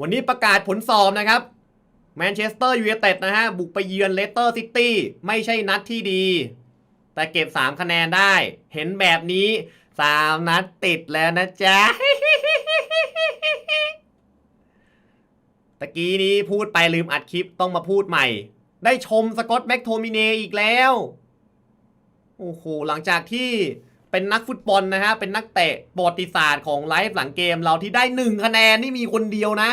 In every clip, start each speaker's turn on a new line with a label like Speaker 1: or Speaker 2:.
Speaker 1: วันนี้ประกาศผลสอบนะครับแมนเชสเตอร์ยูไนเต็ดนะฮะ บุกไปเยือนเลสเตอร์ซิตี้ไม่ใช่นัดที่ดี แต่เก็บ 3 คะแนนได้ เห็นแบบนี้ 3 นัดติดแล้วนะจ๊ะตะกี้นี้พูดไปลืมอัดคลิปต้องมาพูดใหม่ ได้ชมสกอตแม็กโทมิเนอีกแล้ว โอ้โห หลังจากที่ เป็นนักฟุตบอลนะฮะ เป็นนักเตะประวัติศาสตร์ของไลฟ์หลังเกมเราที่ได้หนึ่งคะแนนนี่มีคนเดียวนะ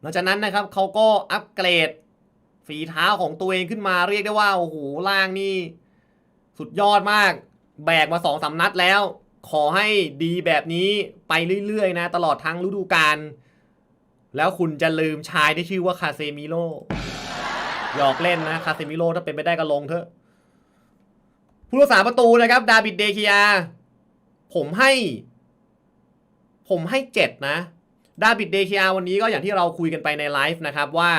Speaker 1: หลังจากนั้นนะครับเขาก็อัปเกรด ฝีเท้าของตัวเองขึ้นมาเรียกได้ว่า โอ้โหล่างนี่ สุดยอดมาก แบกมาสองสามนัดแล้ว ขอให้ดีแบบนี้ไปเรื่อยๆนะ ตลอดทั้งฤดูกาลแล้วคุณจะลืมชายที่ชื่อว่าคาเซมิโลหยอกเล่นนะคาเซมิโลถ้าเป็นไปได้ก็ลงเถอะ ผู้รักษาประตูนะครับ ดาบิดเดคิยา ผมให้ ผมให้เจ็ดนะ ดาบิดเดคิยาวันนี้ก็อย่างที่เราคุยกันไปในไลฟ์นะครับว่า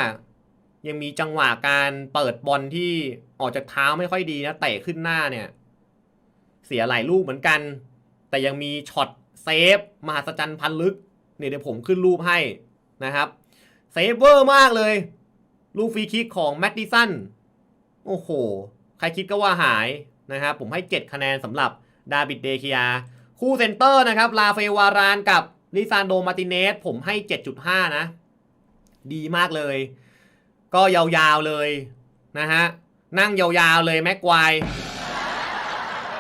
Speaker 1: ยังมีจังหวะการเปิดบอลที่ออกจากเท้าไม่ค่อยดีนะเตะขึ้นหน้าเนี่ย เสียหลายลูกเหมือนกัน แต่ยังมีช็อตเซฟมหัศจรรย์พันลึกเนี่ยเดี๋ยวผมขึ้นรูปให้นะครับเซฟเวอร์มากเลย ลูกฟรีคิกของแมตติสันโอ้โห ใครคิดก็ว่าหาย นะครับผมให้ 7 คะแนนสำหรับดาบิดเดคิยา คู่เซนเตอร์นะครับลาเฟวารานกับลิซานโดมาติเนสผมให้ 7.5 นะ ดีมากเลย ก็ยาวๆเลยนะฮะนั่งยาวๆเลยแม็กคว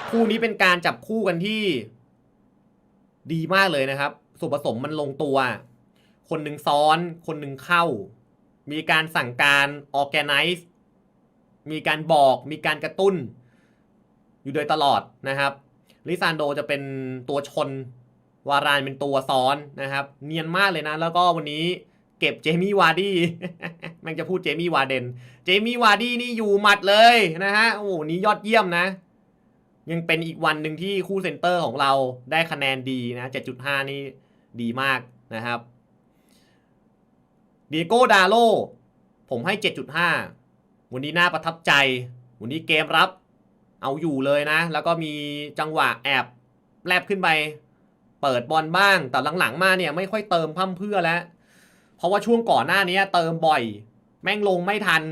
Speaker 1: คู่นี้เป็นการจับคู่กันที่ ดีมากเลยนะครับส่วนผสมมันลงตัว คนหนึ่งซ้อน คนหนึ่งเข้า มีการสั่งการ organize มีการบอก มีการกระตุ้น อยู่โดยตลอดนะครับลิซานโดจะเป็นตัวชน วารานเป็นตัวซ้อนนะครับ เนียนมากเลยนะ แล้วก็วันนี้เก็บเจมี่วาร์ดี้แม่งจะพูดเจมี่วาร์เดน เจมี่วาร์ดี้นี่อยู่หมัดเลยนะฮะ โอ้โห นี่ยอดเยี่ยมนะ ยังเป็นอีกวันหนึ่งที่คู่เซนเตอร์ของเราได้คะแนนดีนะ 7.5 นี่ดีมากนะครับดีโก้ดาโลผมให้ 7.5 วันนี้น่าประทับใจ วันนี้เกมรับ เอาอยู่เลยนะ แล้วก็มีจังหวะแอบแลบขึ้นไป เปิดบอลบ้าง แต่หลังๆมาเนี่ยไม่ค่อยเติมพั่มเพื่อแล้ว เพราะว่าช่วงก่อนหน้านี้เติมบ่อย แม่งลงไม่ทัน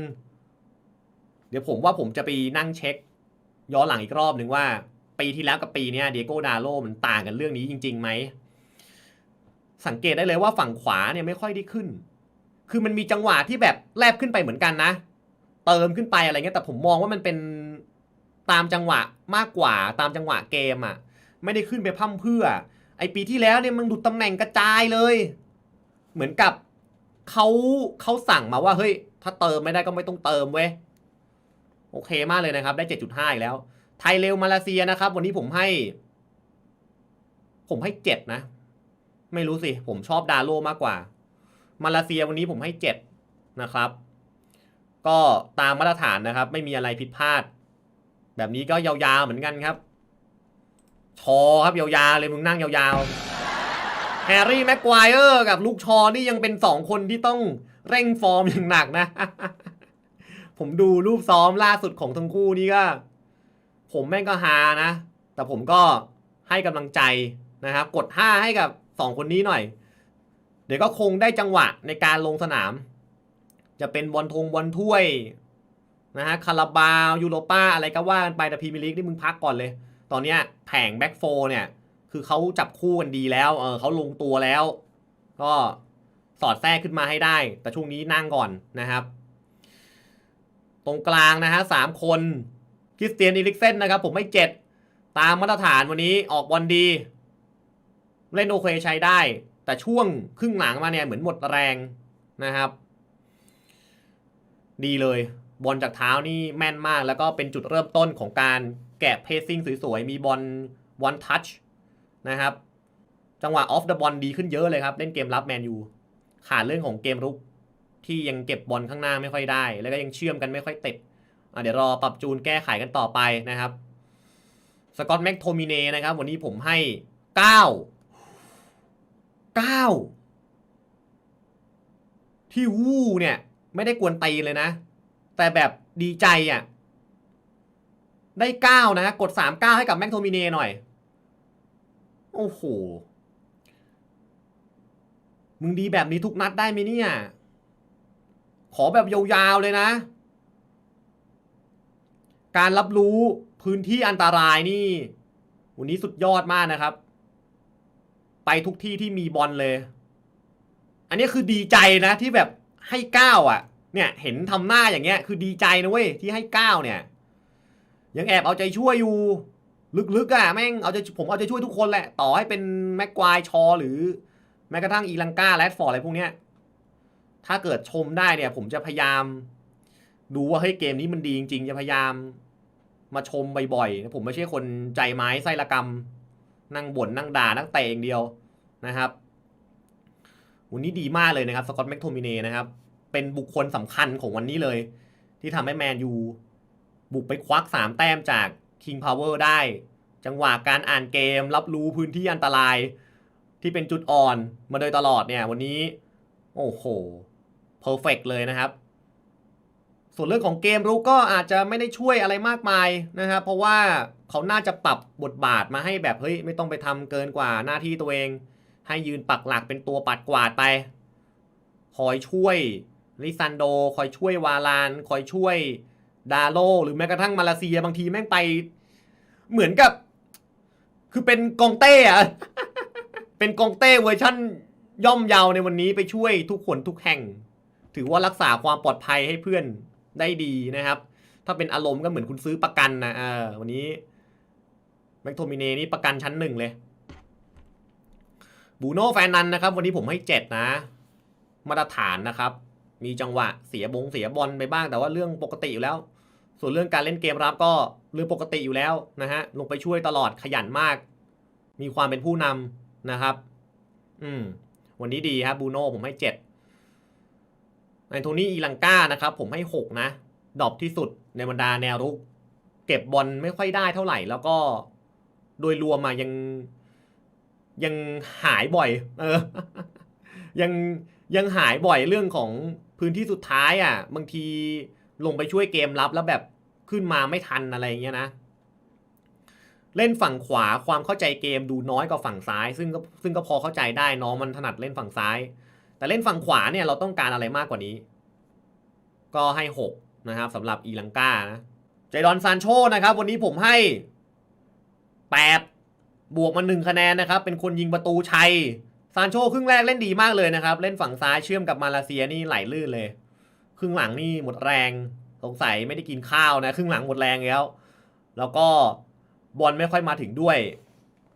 Speaker 1: เดี๋ยวผมว่าผมจะไปนั่งเช็ค ย้อนหลังอีกรอบหนึ่งว่า ปีที่แล้วกับปีนี้เดียโก้ดาโลมันต่างกันเรื่องนี้จริงๆไหม สังเกตได้เลยว่าฝั่งขวาเนี่ยไม่ค่อยได้ขึ้น คือมันมีจังหวะที่แบบแลบขึ้นไปเหมือนกันนะ เติมขึ้นไปอะไรเงี้ยแต่ผมมองว่ามันเป็น ตามจังหวะมากกว่าตามจังหวะเกมอะ่ะ ไม่ได้ขึ้นไปพั่มเพื่อ ไอปีที่แล้วเนี่ยมันดูตำแหน่งกระจายเลย เหมือนกับเขาเขาสั่งมาว่าเฮ้ย ถ้าเติมไม่ได้ก็ไม่ต้องเติมเว้ยโอเคมากเลยนะครับ ได้ 7.5 อีกแล้ว ไทยเร็วมาเลเซียนะครับ วันนี้ผมให้ ผมให้ 7 นะ ไม่รู้สิ ผมชอบดาโลมากกว่า มาเลเซียวันนี้ผมให้ 7 นะครับ ก็ตามมาตรฐานนะครับ ไม่มีอะไรผิดพลาด แบบนี้ก็ยาวๆเหมือนกันครับ ชอครับยาวๆเลยมึงนั่งยาวๆแฮร์รี่แม็กควายเออร์กับลูกชอนี่ยังเป็นสองคนที่ต้องเร่งฟอร์มอย่างหนักนะ ผมดูรูปซ้อมล่าสุดของทั้งคู่นี่ก็ ผมแม่งก็ฮานะ แต่ผมก็ให้กำลังใจนะครับ กด 5 ให้กับ 2 คนนี้หน่อย เดี๋ยวก็คงได้จังหวะในการลงสนาม จะเป็นบอลทงบอลถ้วย นะฮะคาราบาวยูโรป้าอะไรก็ว่ากันไปแต่พรีเมียร์ลีกนี่มึงพักก่อนเลย ตอนเนี้ยแผงแบ็กโฟเนี่ยคือเขาจับคู่กันดีแล้วเออเขาลงตัวแล้ว ก็สอดแทรกขึ้นมาให้ได้ แต่ช่วงนี้นั่งก่อนนะครับ ตรงกลางนะฮะสามคนคริสเตียนอีลิกเซนนะครับ ผมไม่เจ็ดตามมาตรฐานวันนี้ออกบอลดี เล่นโอเคใช้ได้ แต่ช่วงครึ่งหลังมาเนี่ยเหมือนหมดแรงนะครับ ดีเลย บอลจากเท้านี่แม่นมาก แล้วก็เป็นจุดเริ่มต้นของการแกะเพซซิ่งสวยๆ มีบอลวันทัชนะครับ จังหวะออฟเดอะบอลดีขึ้นเยอะเลยครับ เล่นเกมรับแมนยูขาดเรื่องของเกมรุกที่ยังเก็บบอลข้างหน้าไม่ค่อยได้ แล้วก็ยังเชื่อมกันไม่ค่อยติดเดี๋ยวรอปรับจูนแก้ไขกันต่อไปนะครับสกอตแม็กโทมิเนนะครับ วันนี้ผมให้ 9 9 ที่วู้เนี่ย ไม่ได้กวนตีเลยนะ แต่แบบดีใจอะ ได้9นะ กด3 9ให้กับแม็กโทมิเน่หน่อย โอ้โห มึงดีแบบนี้ทุกนัดได้ไหมเนี่ย ขอแบบยาวๆเลยนะ การรับรู้พื้นที่อันตรายนี่ วันนี้สุดยอดมากนะครับ ไปทุกที่ที่มีบอลเลย อันนี้คือดีใจนะที่แบบให้ก้าวอะ เนี่ยเห็นทำหน้าอย่างเงี้ยคือดีใจนะเว้ยที่ให้ก้าวเนี่ย ยังแอบเอาใจช่วยอยู่ ลึกๆอะแม่งเอาใจผมเอาใจช่วยทุกคนแหละ ต่อให้เป็นแม็กควายชอ หรือแม้กระทั่งอีลังกาแรดฟอร์ดอะไรพวกเนี้ยถ้าเกิดชมได้เนี่ย ผมจะพยายาม ดูว่าเฮ้ยเกมนี้มันดีจริงๆจะพยายามมาชมบ่อยๆผมไม่ใช่คนใจไม้ไส้ละกรรม นั่งบ่นนั่งด่านั่งเตะอย่างเดียวนะครับวันนี้ดีมากเลยนะครับสกอตแม็กโทมิเนนะครับ เป็นบุคคลสำคัญของวันนี้เลย ที่ทำให้แมนยูบุกไปควักสามแต้มจาก King Power ได้ จังหวะการอ่านเกม รับรู้พื้นที่อันตราย ที่เป็นจุดอ่อนมาโดยตลอดเนี่ย วันนี้ โอ้โหเพอร์เฟกเลยนะครับ ส่วนเรื่องของเกมรุกก็อาจจะไม่ได้ช่วยอะไรมากมายนะครับ เพราะว่าเขาน่าจะปรับบทบาทมาให้แบบเฮ้ยไม่ต้องไปทำเกินกว่าหน้าที่ตัวเอง ให้ยืนปักหลักเป็นตัวปัดกวาดไปคอยช่วย ลิซันโด คอยช่วยวาลาน คอยช่วยดาโล หรือแม้กระทั่งมาเลเซียบางทีแม่งไป เหมือนกับ คือเป็นกองเต้อะเป็นกองเต้เวอร์ชั่นย่อมเยาวในวันนี้ไปช่วยทุกคนทุกแห่ง ถือว่ารักษาความปลอดภัยให้เพื่อนได้ดีนะครับ ถ้าเป็นอารมณ์ก็เหมือนคุณซื้อประกันนะเออวันนี้แมคโทมิเนนี่ประกันชั้นหนึ่งเลยบูโน่แฟนนันนะครับ วันนี้ผมให้เจ็ดนะ มาตรฐานนะครับ มีจังหวะเสียบงเสียบอลไปบ้างแต่ว่าเรื่องปกติอยู่แล้ว ส่วนเรื่องการเล่นเกมรับก็เรื่องปกติอยู่แล้วนะฮะลงไปช่วยตลอดขยันมาก มีความเป็นผู้นำนะครับ อืม วันนี้ดีครับบูโน่ผมให้เจ็ดไอโทนี่อีลังกานะครับ ผมให้หกนะดรอปที่สุดในบรรดาแนวรุก เก็บบอลไม่ค่อยได้เท่าไหร่ แล้วก็โดยรวมมายังยังหายบ่อย เออ ยังยังหายบ่อยเรื่องของ พื้นที่สุดท้ายอะ บางทีลงไปช่วยเกมรับแล้วแบบขึ้นมาไม่ทันอะไรเงี้ยนะ เล่นฝั่งขวาความเข้าใจเกมดูน้อยกว่าฝั่งซ้าย ซึ่งก็ซึ่งก็พอเข้าใจได้น้องมันถนัดเล่นฝั่งซ้าย แต่เล่นฝั่งขวาเนี่ยเราต้องการอะไรมากกว่านี้ ก็ให้หกนะครับสำหรับอีลังกานะเจดอนซานโชนะครับ วันนี้ผมให้แปดบวกมาหนึ่งคะแนนนะครับ เป็นคนยิงประตูชัย ซานโชครึ่งแรกเล่นดีมากเลยนะครับ เล่นฝั่งซ้ายเชื่อมกับมาเลเซียนี่ไหลลื่นเลย ครึ่งหลังนี่หมดแรงสงสัยไม่ได้กินข้าวนะ ครึ่งหลังหมดแรงแล้ว แล้วก็บอลไม่ค่อยมาถึงด้วย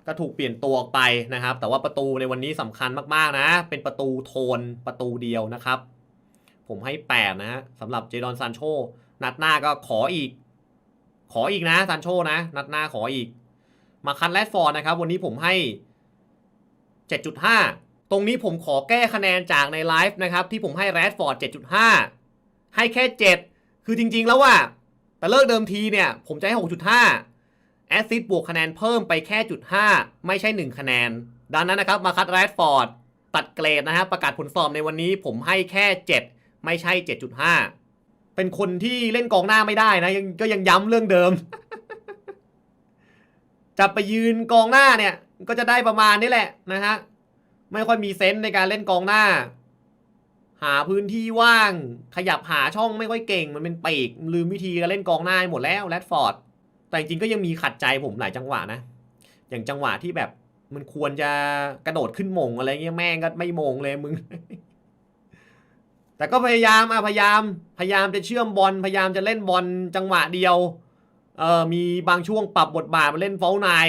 Speaker 1: ก็ถูกเปลี่ยนตัวออกไปนะครับ แต่ว่าประตูในวันนี้สำคัญมากๆนะ เป็นประตูโทนประตูเดียวนะครับ ผมให้แปดนะฮะสำหรับเจดอนซานโชนัดหน้าก็ขออีก ขออีกนะซานโชนะ นัดหน้าขออีก มาคันแรดฟอร์ดนะครับ วันนี้ผมให้ 7.5 ตรงนี้ผมขอแก้คะแนนจากในไลฟ์นะครับ ที่ผมให้แรดฟอร์ด7.5 ให้แค่ 7 คือจริงๆแล้วว่า แต่เลิกเดิมทีเนี่ย ผมจะให้ 6.5 แอสซิดบวกคะแนนเพิ่มไปแค่จุด5ไม่ใช่ 1 คะแนน ดังนั้นนะครับมาคัดแรดฟอร์ดตัดเกรดนะครับประกาศผลสอบในวันนี้ผมให้แค่ 7 ไม่ใช่ 7.5 เป็นคนที่เล่นกองหน้าไม่ได้นะยังก็ยังย้ำเรื่องเดิมจะไปยืนกองหน้าเนี่ย ก็จะได้ประมาณนี้แหละนะฮะไม่ค่อยมีเซนส์ในการเล่นกองหน้า หาพื้นที่ว่าง ขยับหาช่องไม่ค่อยเก่ง มันเป็นปีกลืมวิธีการเล่นกองหน้าหมดแล้วแรดฟอร์ดแต่จริงก็ยังมีขัดใจผมหลายจังหวะนะ อย่างจังหวะที่แบบมันควรจะกระโดดขึ้นมงอะไรเงี้ยแม่งก็ไม่มงเลยมึง แต่ก็พยายามอะพยายาม พยายามจะเชื่อมบอลพยายามจะเล่นบอลจังหวะเดียว เออมีบางช่วงปรับบทบาทมาเล่นเฟลนาย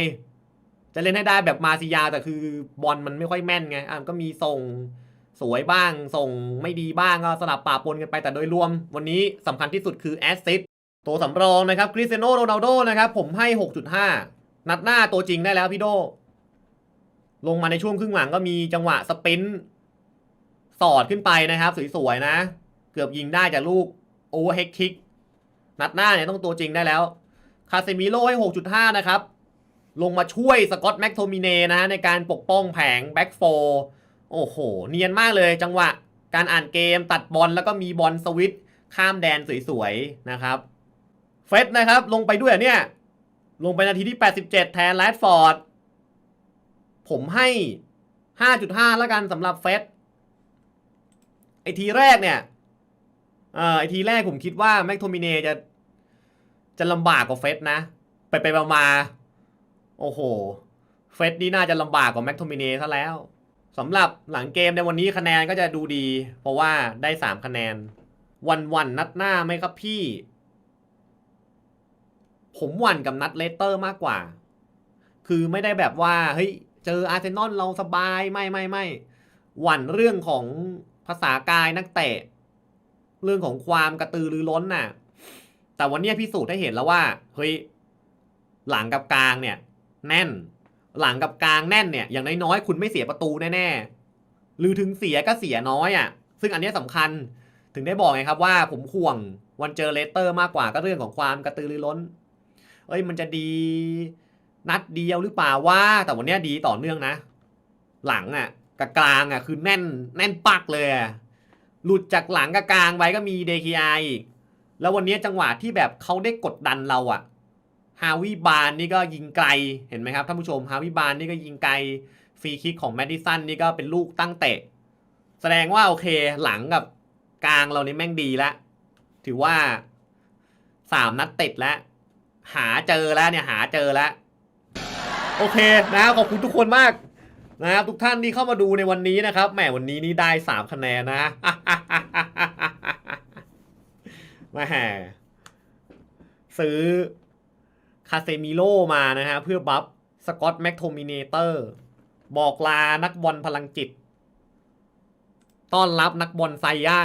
Speaker 1: จะเล่นให้ได้แบบมาซิยาแต่คือบอลมันไม่ค่อยแม่นไงอะก็มีส่งสวยบ้าง ส่งไม่ดีบ้างก็สลับปะปนกันไปแต่โดยรวม วันนี้สำคัญที่สุดคือแอสซิสตัวสำรองนะครับคริสเตียโนโรนัลโดนะครับผมให้ 6.5 นัดหน้าตัวจริงได้แล้วพี่โด ลงมาในช่วงครึ่งหลังก็มีจังหวะสปินสอดขึ้นไปนะครับ สวยๆนะ เกือบยิงได้จากลูกโอเวอร์เฮดคิก นัดหน้าเนี่ยต้องตัวจริงได้แล้ว คาเซมิโร่ให้ 6.5 นะครับ ลงมาช่วยสกอตแม็กโทมิเนนะฮะในการปกป้องแผงแบ็กโฟโอ้โห เนียนมากเลยจังหวะ การอ่านเกมตัดบอลแล้วก็มีบอลสวิตข้ามแดนสวยๆนะครับเฟสนะครับ ลงไปด้วยเนี่ย ลงไปนาทีที่ 87 แทนแรดฟอร์ด ผมให้ 5.5 แล้วกันสำหรับเฟสไอทีแรกเนี่ยเอ่อไอทีแรกผมคิดว่าแม็กโทมิเนจะ จะลำบากกว่าเฟสนะ ไปไปมามา โอ้โห เฟสนี่น่าจะลำบากกว่าแม็กโทมิเนซะแล้วสำหรับหลังเกมในวันนี้คะแนนก็จะดูดี เพราะว่าได้สามคะแนน วันวันนัดหน้าไหมครับพี่ ผมหวั่นกับนัดเลสเตอร์มากกว่า คือไม่ได้แบบว่า เฮ้ย เจออาร์เซนอลเราสบายไม่ไม่ไม่หวั่นเรื่องของภาษากายนักเตะ เรื่องของความกระตือรือร้นน่ะ แต่วันเนี้ยพิสูจน์ให้เห็นแล้วว่า เฮ้ย หลังกับกลางเนี่ย แน่น หลังกับกลางแน่นเนี่ย อย่างน้อยๆ คุณไม่เสียประตูแน่ๆ หรือถึงเสียก็เสียน้อยอะ่ะ ซึ่งอันนี้ยสำคัญ ถึงได้บอกไงครับว่าผมห่วงวันเจอเลสเตอร์มากกว่าก็เรื่องของความกระตือรือร้น เอ้ยมันจะดีนัดเดียวหรือเปล่าว่า แต่วันนี้ดีต่อเนื่องนะ หลังอะ่ะกับกลางอะ่ะคือแน่นแน่นปักเลยหลุดจากหลังกับกลางไปก็มีเดคีไออีกแล้ววันนี้จังหวะที่แบบเขาได้กดดันเราอะ ฮาวิบานนี่ก็ยิงไกลเห็นไหมครับท่านผู้ชมฮาวิบานนี่ก็ยิงไกลฟรีคิกของแมดดิสันนี่ก็เป็นลูกตั้งเตะ แสดงว่าโอเคหลังกับกลางเรานี่แม่งดีแล้วถือว่าสามนัดติดแล้วหาเจอแล้วเนี่ยหาเจอแล้วโอเคนะขอบคุณทุกคนมากนะครับทุกท่านที่เข้ามาดูในวันนี้นะครับแหมวันนี้นี่ได้สามคะแนนนะมาแหมซื้อ คาเซมิโลมานะฮะ เพื่อบัฟสกอตแม็กโทมิเนเตอร์ บอกลานักบอลพลังจิต ต้อนรับนักบอลไซย่า